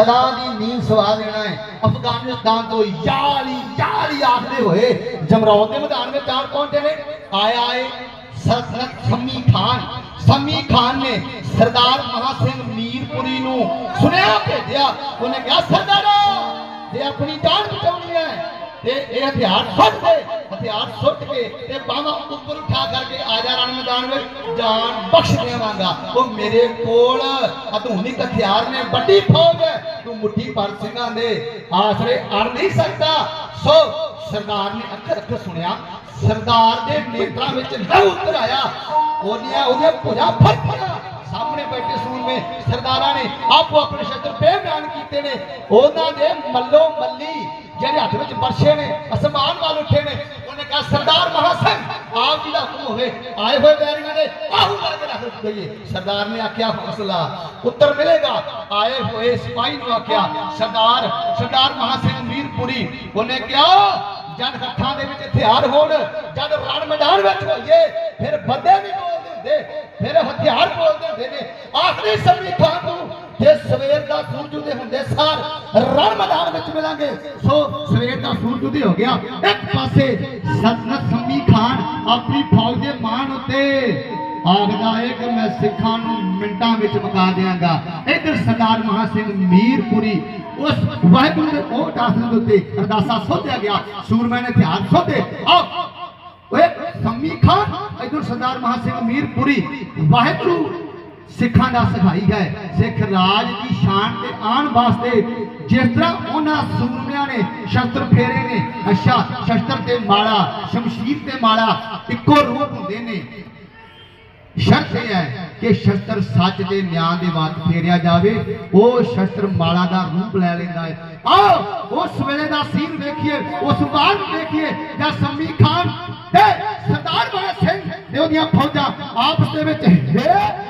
ਸਦਾ ਦੀ ਨੀਂਦ ਸਵਾ ਦੇਣਾ ਹੈ ਅਫਗਾਨਿਸਤਾਨ ਤੋਂ ਯਾਲੀ ਯਾਲੀ ਆਖਦੇ ਹੋਏ ਜਮਰੌਦ ਦੇ ਮੈਦਾਨ ਵਿੱਚ ਆਣ ਪਹੁੰਚੇ ਨੇ ਆਇਆ ਏ ਸਰਸਰਤ ਸੰਮੀ ਖਾਨ ਸੰਮੀ ਖਾਨ ਨੇ ਸਰਦਾਰ ਮਹਾ ਸਿੰਘ ਮੀਰਪੁਰੀ ਨੂੰ ਸੁਨੇਹਾ ਭੇਜਿਆ ਉਹਨੇ ਕਿਹਾ ਸਰਦਾਰਾ ਜੇ ਆਪਣੀ ਜਾਨ ਬਚਾਉਣੀ ਹੈ ਤੇ ਇਹ ਹਥਿਆਰ ਸੁੱਟ ਕੇ, ਹਥਿਆਰ ਸੁੱਟ ਕੇ ਤੇ ਬਾਹਾਂ ਉੱਪਰ ਉਠਾ ਕਰਕੇ ਆ ਰਣ ਮੈਦਾਨ ਵਿੱਚ, ਜਾਨ ਬਖਸ਼ ਦੇਵਾਂਗਾ। ਉਹ ਮੇਰੇ ਕੋਲ ਆਧੁਨਿਕ ਹਥਿਆਰ ਨੇ, ਵੱਡੀ ਫੌਜ ਹੈ। ਤੂੰ ਮੁੱਠੀ ਭਰ ਸਿੰਘਾਂ ਦੇ ਆਸਰੇ ਅੜ ਨਹੀਂ ਸਕਦਾ। ਸੋ ਸਰਦਾਰ ਨੇ ਅੱਖਰ ਅੱਖਰ ਸੁਣਿਆ। ਸਰਦਾਰ ਦੇ ਨੇਤਰਾਂ ਵਿੱਚ ਲਹੂ ਉਤਰ ਆਇਆ ਉਹਦੀਆਂ ਉਹਦੇ ਭੁਜਾ ਫੜਫੜਾ ਸਾਹਮਣੇ ਬੈਠੇ ਸੂਰਮੇ ਸਰਦਾਰਾਂ ਨੇ ਆਪੋ ਆਪਣੇ ਸ਼ਸਤਰ ਬੇਬਿਆਨ ਕੀਤੇ ਨੇ। ਉਹਨਾਂ ਦੇ ਮੱਲੋ ਮੱਲੀ ਜਿਹੜੇ ਹੱਥ ਵਿੱਚ ਬਰਸ਼ੇ ਨੇ ਅਸਮਾਨ ਵੱਲ ਉੱਠੇ ਨੇ ਉਹਨੇ ਕਿਹਾ ਸਰਦਾਰ ਮਹਾ ਸਿੰਘ ਆਪ ਜੀ ਦਾ ਹੁਕਮ ਹੋਵੇ ਆਏ ਹੋਏ ਬੈਰੀਆਂ ਦੇ ਆਹੂ ਕਰਕੇ ਰੱਖ ਦਈਏ ਸਰਦਾਰ ਨੇ ਆਖਿਆ ਹੌਸਲਾ ਉੱਤਰ ਮਿਲੇਗਾ ਆਏ ਹੋਏ ਸਿਪਾਹੀ ਨੂੰ ਆਖਿਆ ਸਰਦਾਰ ਸਰਦਾਰ ਮਹਾ ਸਿੰਘ ਮੀਰਪੁਰੀ ਉਹਨੇ ਕਿਹਾ ਜਦ ਹੱਥਾਂ ਦੇ ਵਿੱਚ ਹਥਿਆਰ ਹੋਣ ਜਦ ਰਣ ਮੈਦਾਨ ਵਿੱਚ ਹੋਈਏ ਫਿਰ ਬੰਦੇ ਵੀ ਬੋਲਦੇ ਹੁੰਦੇ ਫਿਰ ਹਥਿਆਰ ਬੋਲਦੇ ਹੁੰਦੇ ਨੇ ਆਖਰੀ ਸਮੇਂ ਖਾਨ ਨੂੰ ਜੇ ਸਵੇਰ ਦਾ ਸੂਰਜ ਉਦੇ ਹੁੰਦੇ ਸਾਰ ਰਣ ਮੈਦਾਨ ਵਿੱਚ ਮਿਲਾਂਗੇ। ਸੋ ਸਵੇਰ ਦਾ ਸੂਰਜ ਉਦੇ ਹੋ ਗਿਆ। ਇੱਕ ਪਾਸੇ ਸਤਨਤ ਸੰਮੀ ਖਾਨ ਆਪਣੀ ਫੌਜ ਦੇ ਮਾਨ ਉੱਤੇ ਆਖਦਾ ਹੈ ਕਿ ਮੈਂ ਸਿੱਖਾਂ ਨੂੰ ਮਿੰਟਾਂ ਵਿੱਚ ਮੁਕਾ ਦਿਆਂਗਾ। ਇਧਰ ਸਰਦਾਰ ਮਹਾ ਸਿੰਘ ਮੀਰਪੁਰੀ, ਉਸ ਵਾਹਿਗੁਰੂ ਦੇ ਉਹ ਆਸਨ ਦੇ ਉੱਤੇ ਅਰਦਾਸਾ ਸੋਧਿਆ ਗਿਆ। ਸੂਰਮੇ ਨੇ ਧਿਆਨ ਸੋਧੇ। ਆਓ। ਓਏ ਸੰਮੀ ਖਾਨ, ਇਧਰ ਸਰਦਾਰ ਮਹਾ ਸਿੰਘ ਮੀਰਪੁਰੀ, ਵਾਹਿਗੁਰੂ ਸਿੱਖਾਂ ਦਾ ਸਿਖਾਈ ਹੈ। ਸਿੱਖ ਰਾਜ ਦੀ ਸ਼ਾਨ ਤੇ ਆਣ ਵਾਸਤੇ ਜਿਸ ਤਰ੍ਹਾਂ ਉਹਨਾਂ ਸੂਰਮਿਆਂ ਨੇ ਸ਼ਸਤਰ ਫੇਰੇ ਨੇ, ਅੱਛਾ, ਸ਼ਸਤਰ ਤੇ ਮਾਲਾ, ਸ਼ਮਸ਼ੀਰ ਤੇ ਮਾਲਾ, ਇੱਕੋ ਰੂਪ ਹੁੰਦੇ ਨੇ। ਸ਼ਰਤ ਇਹ ਹੈ ਕਿ ਸ਼ਸਤਰ ਸੱਚ ਦੇ ਨਿਆਂ ਦੇ ਵਾਸਤੇ ਫੇਰਿਆ ਜਾਵੇ। ਉਹ ਸ਼ਸਤਰ ਮਾਲਾ ਦਾ ਰੂਪ ਲੈ ਲੈਂਦਾ ਹੈ। ਆਓ, ਉਸ ਵੇਲੇ ਦਾ ਸੀਨ ਵੇਖੀਏ, ਉਸ ਵਾਰ ਵੇਖੀਏ ਜਾਂ ਸੰਮੀ ਖਾਨ ਤੇ ਸਰਦਾਰ ਬਾਣਾ ਸਿੰਘ ਤੇ ਉਹਦੀਆਂ ਫੌਜਾਂ ਆਪਸ ਦੇ ਵਿੱਚ ਹੈ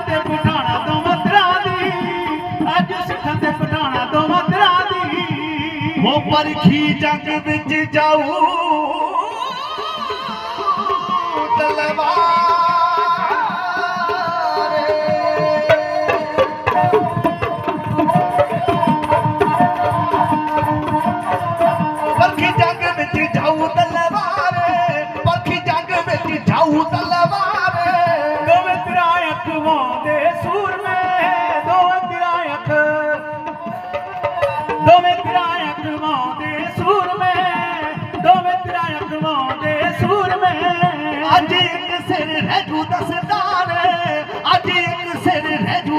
ਤੇ ਪਠਾਣਾ ਤੋਂ ਮਤਰਾ ਦੀ। ਅੱਜ ਸਿੱਖਾਂ ਤੇ ਪਠਾਣਾ ਤੋਂ ਮਤਰਾ ਦੀ। ਉਹ ਪਰਖੀ ਜੰਗ ਵਿੱਚ ਜਾਊ। سيري رجو ته سار اڄ ان سيري رجو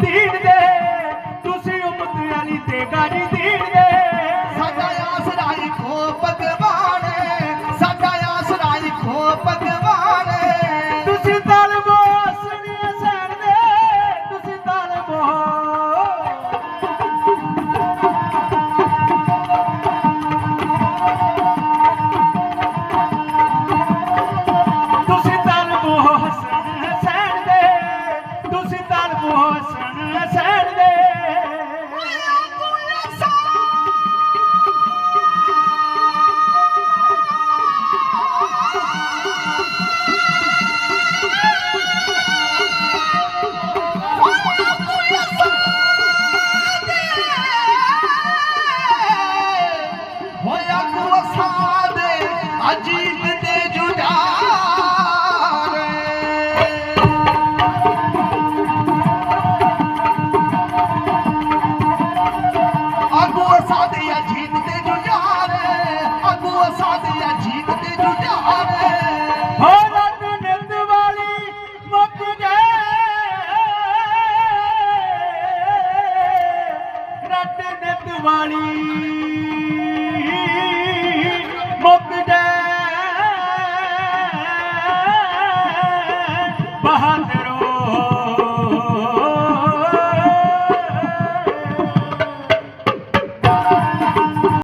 ਦੀਨ ਦੇ। ਤੁਸੀਂ ਉਮਤ ਵਾਲੀ ਤੇ ਗਾਜੀ